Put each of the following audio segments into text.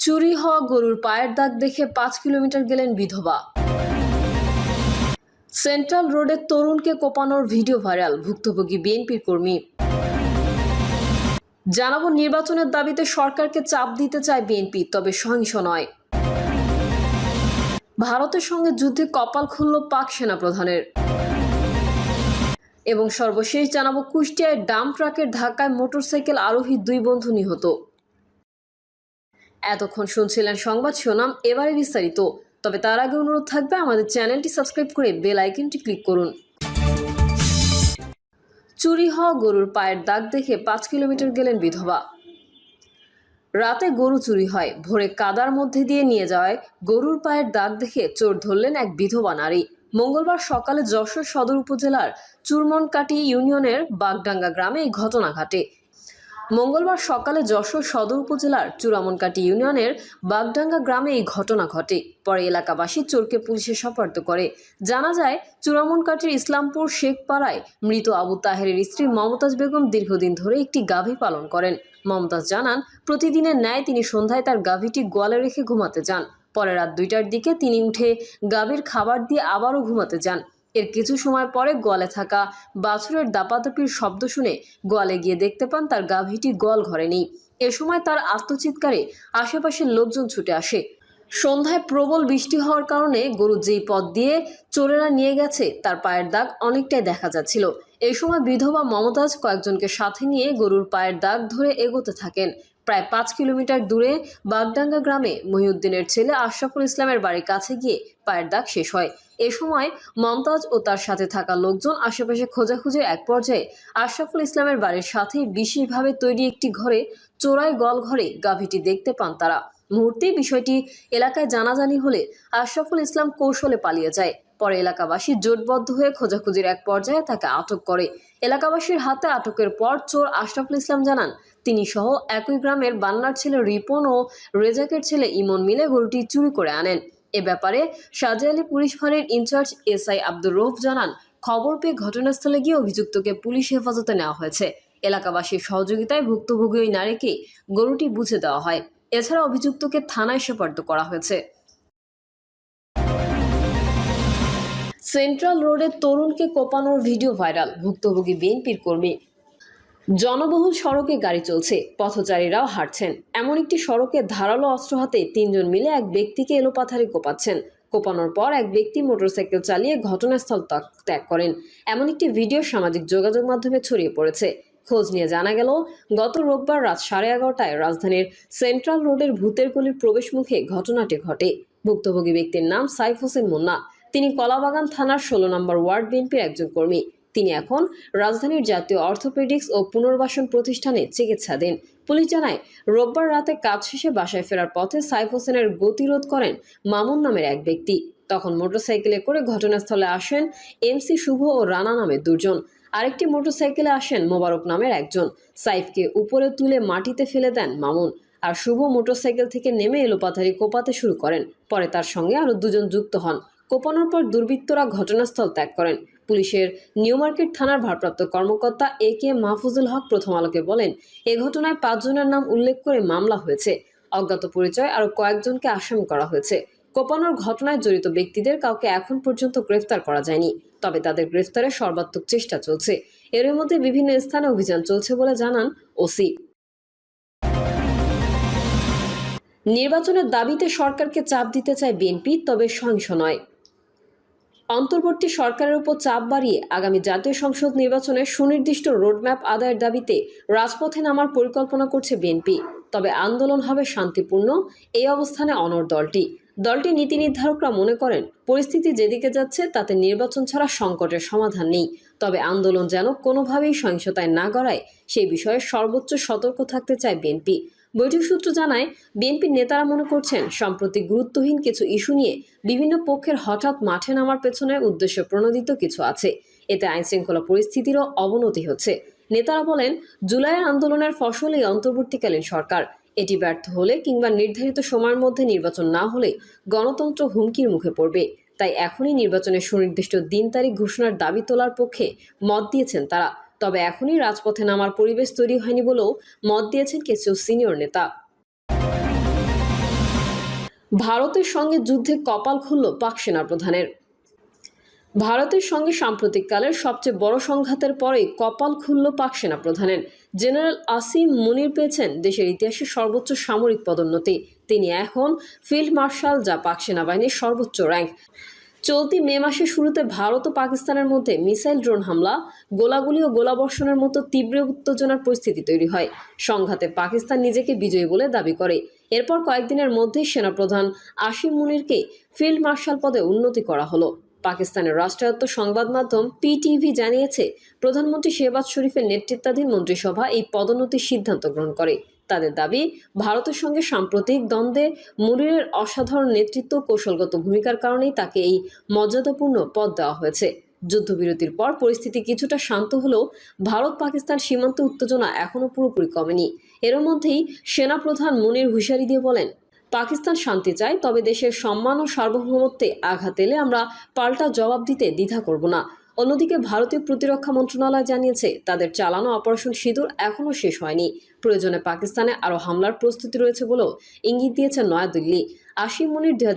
চুরি হওয়া গরুর পায়ের দাগ দেখে পাঁচ কিলোমিটার গেলেন বিধবা। সেন্ট্রাল রোডে তরুণকে কোপানোর ভিডিও ভাইরাল, ভুক্তভোগী বিএনপির কর্মী। জানাব, নির্বাচনের দাবিতে সরকারকে চাপ দিতে চায় বিএনপি, তবে সহিংস নয়। ভারতের সঙ্গে যুদ্ধে কপাল খুলল পাক সেনাপ্রধানের। এবং সর্বশেষ জানাব, কুষ্টিয়ায় ডাম ট্রাকের ধাক্কায় মোটরসাইকেল আরোহী দুই বন্ধু নিহত। এতক্ষণ শুনছিলেন সংবাদ শিরোনাম, এবারে বিস্তারিত। তবে তার আগে অনুরোধ থাকবে আমাদের চ্যানেলটি সাবস্ক্রাইব করে বেল আইকনটি ক্লিক করুন। চুরি হওয়া গরুর পায়ের দাগ দেখে পাঁচ কিলোমিটার গেলেন বিধবা। রাতে গরু চুরি হয়, ভোরে কাদার মধ্যে দিয়ে নিয়ে যাওয়ায় গরুর পায়ের দাগ দেখে চোর ধরলেন এক বিধবা নারী। মঙ্গলবার সকালে যশোর সদর উপজেলার চুরমনকাটি ইউনিয়নের বাগডাঙ্গা গ্রামে এই ঘটনা ঘটে। মঙ্গলবার সকালে যশোর সদর উপজেলার চূড়ামনকাটি ইউনিয়নের বাগডাঙ্গা গ্রামে এই ঘটনা ঘটে। পরে এলাকাবাসী চোরকে পুলিশে সোপর্দ করে। জানা যায় চূড়ামনকাটির ইসলামপুর শেখপাড়ায় মৃত আবু তাহেরের স্ত্রী মমতাজ বেগম দীর্ঘদিন ধরে একটি গাভী পালন করেন। মমতাজ জানান, প্রতিদিনের ন্যায় তিনি সন্ধ্যায় তার গাভীটি গোয়ালে রেখে ঘুমাতে যান। পরে রাত দুইটার দিকে তিনি উঠে গাভীর খাবার দিয়ে আবারও ঘুমাতে যান। এর কিছু সময় পরে গোয়ালে থাকা বাছুরের দাপাদাপির শব্দ শুনে গোয়ালে গিয়ে দেখতে পান তার গাভীটি গোয়াল ঘরে নেই। এ সময় তার আত্মচিৎকারে আশেপাশের লোকজন ছুটে আসে। সন্ধ্যায় প্রবল বৃষ্টি হওয়ার কারণে গরু যেই পথ দিয়ে চোরেরা নিয়ে গেছে, তার পায়ের দাগ অনেকটাই দেখা যাচ্ছিল। এই সময় বিধবা মমতাজ কয়েকজনকে সাথে নিয়ে গরুর পায়ের দাগ ধরে এগোতে থাকেন। প্রায় পাঁচ কিলোমিটার দূরে বাগডাঙ্গা গ্রামে মহিউদ্দিনের ছেলে আশরাফুল ইসলামের বাড়ির কাছে গিয়ে পায়ের দাগ শেষ হয়। এ সময় মমতাজ ও তার সাথে থাকা লোকজন আশেপাশে খোঁজাখুঁজির এক পর্যায়ে আশরাফুল ইসলামের বাড়ির সাথে বিশেষভাবে তৈরি একটি ঘরে চোরাই গল ঘরে গাভীটি দেখতে পান তারা। মুহূর্তেই বিষয়টি এলাকায় জানাজানি হলে আশরাফুল ইসলাম কৌশলে পালিয়ে যায়। পরে এলাকাবাসী জোটবদ্ধ হয়ে খোঁজাখুঁজির এক পর্যায়ে তাকে আটক করে। এলাকাবাসীর হাতে আটকের পর চোর আশরাফুল ইসলাম জানান তিনি সহ একই গ্রামের বান্নার ছেলে রিপন ও রেজাকের ছেলে ইমন মিলে গরুটি চুরি করে আনেন। এ ব্যাপারে শাহজাহালি পুলিশ ফাঁড়ির ইনচার্জ এসআই আব্দুর রৌফ জানান, খবর পেয়ে ঘটনাস্থলে গিয়ে অভিযুক্তকে পুলিশ হেফাজতে নেওয়া হয়েছে। এলাকাবাসীর সহযোগিতায় ভুক্তভোগী ওই নারীকে গরুটি বুঝে দেওয়া হয়। এছাড়া অভিযুক্তকে থানায় সোপর্দ করা হয়েছে। সেন্ট্রাল রোডে তরুণকে কোপানোর ভিডিও ভাইরাল, ভুক্তভোগী বিএনপির কর্মী। জনবহুল সড়কে গাড়ি চলছে, পথচারীরাও হাঁটছেন। এমন একটি সড়কে ধারালো অস্ত্র হাতে তিনজন মিলে এক ব্যক্তিকে এলোপাথারি কোপাচ্ছেন। কোপানোর পর এক ব্যক্তি মোটরসাইকেল চালিয়ে ঘটনাস্থল ত্যাগ- করেন। এমন একটি ভিডিও সামাজিক যোগাযোগ মাধ্যমে ছড়িয়ে পড়েছে। খোঁজ নিয়ে জানা গেল, গত রোববার রাত সাড়ে এগারোটায় রাজধানীর সেন্ট্রাল রোডের ভূতের গলির প্রবেশ মুখে ঘটনাটি ঘটে। ভুক্তভোগী ব্যক্তির নাম সাইফ হোসেন মুন্না। তিনি কলাবাগান থানার ষোলো নম্বর ওয়ার্ড বিএনপির একজন কর্মী। তিনি এখন রাজধানীর জাতীয় অর্থোপেডিক্স ও পুনর্বাসন প্রতিষ্ঠানে চিকিৎসাধীন। পুলিশ জানায়, রোববার রাতে কাজ শেষে বাসায় ফেরার পথে সাইফ হোসেনের গতিরোধ করেন মামুন নামের এক ব্যক্তি। তখন মোটরসাইকেলে করে ঘটনাস্থলে আসেন এমসি শুভ ও রানা নামের দুজন। আরেকটি মোটরসাইকেলে আসেন মোবারক নামের একজন। সাইফকে উপরে তুলে মাটিতে ফেলে দেন মামুন। আর শুভ মোটরসাইকেল থেকে নেমে এলোপাথারি কোপাতে শুরু করেন। পরে তার সঙ্গে আরও দুজন যুক্ত হন। কোপানোর পর দুর্বৃত্তরা ঘটনাস্থল ত্যাগ করেন। পুলিশের নিউ মার্কেট থানার ভারপ্রাপ্ত কর্মকর্তা এ কে মাহফুজুল হক প্রথম আলোকে বলেন, এ ঘটনায় পাঁচজনের নাম উল্লেখ করে মামলা হয়েছে। অজ্ঞাত পরিচয় আরও কয়েকজনকে আসামি করা হয়েছে। কোপানোর ঘটনায় জড়িত ব্যক্তিদের কাউকে এখন পর্যন্ত গ্রেফতার করা যায়নি, তবে তাদের গ্রেফতারের সর্বাত্মক চেষ্টা চলছে। এর মধ্যে বিভিন্ন স্থানে অভিযান চলছে বলে জানান ওসি। নির্বাচনের দাবিতে সরকারকে চাপ দিতে চায় বিএনপি, তবে সহিংস নয়। অন্তর্বর্তী সরকারের উপর চাপ বাড়িয়ে আগামী জাতীয় সংসদ নির্বাচনে সুনির্দিষ্ট রোডম্যাপ আদায়ের দাবিতে রাজপথে নামার পরিকল্পনা করছে বিএনপি। তবে আন্দোলন হবে শান্তিপূর্ণ, এই অবস্থানে অনর দলটি। দলটি নীতি নির্ধারকরা মনে করেন, পরিস্থিতি যেদিকে যাচ্ছে তাতে নির্বাচন ছাড়া সংকটের সমাধান নেই। তবে আন্দোলন যেন কোনোভাবেই সহিংসতায় না গড়ায়, সেই বিষয়ে সর্বোচ্চ সতর্ক থাকতে চায় বিএনপি। বৈঠক সূত্র জানায়, বিএনপির নেতারা মনে করছেন, সম্প্রতি গুরুত্বহীন কিছু ইস্যু নিয়ে বিভিন্ন পক্ষের হঠাৎ মাঠে নামার পেছনে উদ্দেশ্য প্রণোদিত কিছু আছে। এতে আইনশৃঙ্খলা পরিস্থিতিরও অবনতি হচ্ছে। নেতারা বলেন, জুলাইয়ের আন্দোলনের ফসল এই অন্তর্বর্তীকালীন সরকার। এটি ব্যর্থ হলে কিংবা নির্ধারিত সময়ের মধ্যে নির্বাচন না হলে গণতন্ত্র হুমকির মুখে পড়বে। তাই এখনই নির্বাচনের সুনির্দিষ্ট দিন তারিখ ঘোষণার দাবি তোলার পক্ষে মত দিয়েছেন তারা। তবে এখনই রাজপথে নামার পরিবেশ তৈরি হয়নি বলেও মত দিয়েছেন কিছু সিনিয়র নেতা। ভারতের সঙ্গে যুদ্ধে কপাল খুলল পাক সেনা প্রধানের। ভারতের সঙ্গে সাম্প্রতিককালের সবচেয়ে বড় সংঘাতের পরেই কপাল খুলল পাক সেনা প্রধানের। জেনারেল আসিম মুনির পেয়েছেন দেশের ইতিহাসে সর্বোচ্চ সামরিক পদোন্নতি। তিনি এখন ফিল্ড মার্শাল যা পাক সেনাবাহিনীর সর্বোচ্চ র্যাঙ্ক। চলতি মে মাসের শুরুতে ভারত ও পাকিস্তানের মধ্যে মিসাইল ড্রোন হামলা, গোলাগুলি ও গোলাবর্ষণের মতো তীব্র উত্তেজনার পরিস্থিতি তৈরি হয়। সংঘাতে পাকিস্তান নিজেকে বিজয়ী বলে দাবি করে। এরপর কয়েকদিনের মধ্যেই সেনাপ্রধান আসিম মুনিরকে ফিল্ড মার্শাল পদে উন্নতি করা হলো। পাকিস্তানের রাষ্ট্রায়ত্ত সংবাদ মাধ্যম পিটিভি জানিয়েছে, প্রধানমন্ত্রী শেহবাজ শরীফের নেতৃত্বাধীন মন্ত্রিসভা এই পদোন্নতির সিদ্ধান্ত গ্রহণ করে। তাদের দাবি, ভারতের সঙ্গে সাম্প্রতিক দ্বন্দ্বে মুনিরের অসাধারণ নেতৃত্ব কৌশলগত ভূমিকার কারণেই তাকে এই মর্যাদাপূর্ণ পদ দেওয়া হয়েছে। যুদ্ধবিরতির পর পরিস্থিতি কিছুটা শান্ত হলেও ভারত পাকিস্তান সীমান্ত উত্তেজনা এখনও পুরোপুরি কমেনি। এর মধ্যেই সেনাপ্রধান মুনির হুঁশিয়ারি দিয়ে বলেন পাকিস্তান শান্তি চায়, তবে দেশের সম্মান ও সার্বভৌমত্বে আঘাত এলে আমরা পাল্টা জবাব দিতে দ্বিধা করব না। অন্যদিকে ভারতীয় প্রতিরক্ষা মন্ত্রণালয় জানিয়েছে, তাদের চালানো অপারেশন সিঁদুর এখনও শেষ হয়নি। প্রয়োজনে পাকিস্তানে আরও হামলার প্রস্তুতি রয়েছে বলেও ইঙ্গিত দিয়েছে নয়াদিল্লি। আসিম মুনির দুই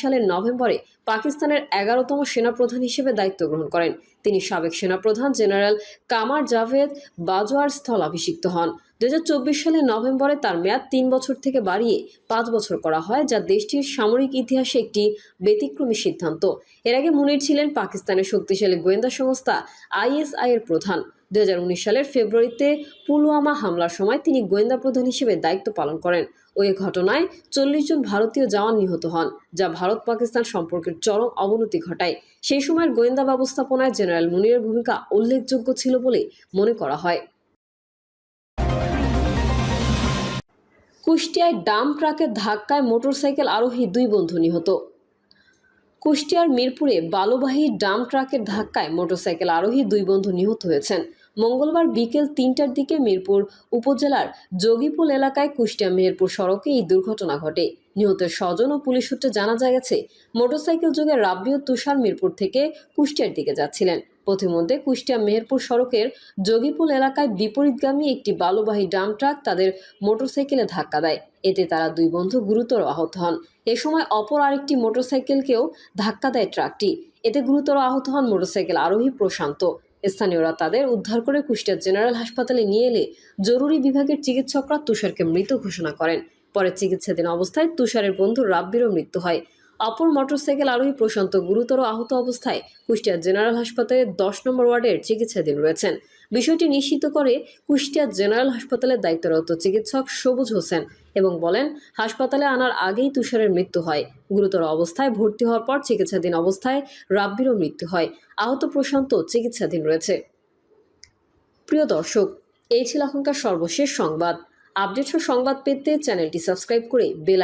সালের নভেম্বরে পাকিস্তানের এগারোতম সেনাপ্রধান হিসেবে দায়িত্ব গ্রহণ করেন। তিনি সাবেক সেনাপ্রধান জেনারেল কামার জাভেদ বাজোয়ার স্থলাভিষিক্ত হন। দু হাজার চব্বিশ সালে নভেম্বরে তার মেয়াদ তিন বছর থেকে বাড়িয়ে পাঁচ বছর করা হয়, যা দেশটির সামরিক ইতিহাসে একটি ব্যতিক্রমী সিদ্ধান্ত। এর আগে মুনির ছিলেন পাকিস্তানের শক্তিশালী গোয়েন্দা সংস্থা আইএসআই এর প্রধান। দুহাজার উনিশ সালের ফেব্রুয়ারিতে পুলওয়ামা হামলার সময় তিনি গোয়েন্দা প্রধান হিসেবে দায়িত্ব পালন করেন। ওই ঘটনায় চল্লিশ জন ভারতীয় জওয়ান নিহত হন, যা ভারত পাকিস্তান সম্পর্কের চরম অবনতি ঘটায়। সেই সময়ের গোয়েন্দা ব্যবস্থাপনায় জেনারেল মুনিরের ভূমিকা উল্লেখযোগ্য ছিল বলে মনে করা হয়। কুষ্টিয়ায় ডাম ট্রাকের ধাক্কায় মোটরসাইকেল আরোহী দুই বন্ধু নিহত। কুষ্টিয়ার মিরপুরে বালুবাহী ডাম ট্রাকের ধাক্কায় মোটরসাইকেল আরোহী দুই বন্ধু নিহত হয়েছেন। মঙ্গলবার বিকেল তিনটার দিকে মিরপুর উপজেলার যোগীপুল এলাকায় কুষ্টিয়া মেহেরপুর সড়কে এই দুর্ঘটনা ঘটে। নিহতের স্বজন ও পুলিশ সূত্রে জানা গেছে, মোটরসাইকেল যোগে রাব্বি ও তুষার মিরপুর থেকে কুষ্টিয়ার দিকে যাচ্ছিলেন। পথিমধ্যে কুষ্টিয়া মেহেরপুর সড়কের যোগীপুল এলাকায় বিপরীতগামী একটি বালুবাহী ডাম ট্রাক তাদের মোটরসাইকেলে ধাক্কা দেয়। এতে তারা দুই বন্ধু গুরুতর আহত হন। এ সময় অপর আরেকটি মোটরসাইকেলকেও ধাক্কা দেয় ট্রাকটি। এতে গুরুতর আহত হন মোটরসাইকেল আরোহী প্রশান্ত। স্থানীয়রা তাদের উদ্ধার করে কুষ্টিয়া জেনারেল হাসপাতালে নিয়ে এলে জরুরি বিভাগের চিকিৎসকরা তুষারকে মৃত ঘোষণা করেন। পরে চিকিৎসাধীন অবস্থায় তুষারের বন্ধু রাব্বিরও মৃত্যু হয়। অপর মোটরসাইকেল আরোহী প্রশান্ত গুরুতর আহত অবস্থায় কুষ্টিয়া জেনারেল হাসপাতালের দশ নম্বর ওয়ার্ডের চিকিৎসাধীন রয়েছেন। বিষয়টি নিশ্চিত করে কুষ্টিয়া জেনারেল হাসপাতালের দায়িত্বরত চিকিৎসক সবুজ হোসেন এবং বলেন, হাসপাতালে আনার আগেই তুষারের মৃত্যু হয়। গুরুতর অবস্থায় ভর্তি হওয়ার পর চিকিৎসাধীন অবস্থায় রাব্বিরও মৃত্যু হয়। আহত প্রশান্ত চিকিৎসাধীন রয়েছে। প্রিয় দর্শক, এই ছিল এখনকার সর্বশেষ সংবাদ। আপডেট সংবাদ পেতে চ্যানেলটি সাবস্ক্রাইব করে বেল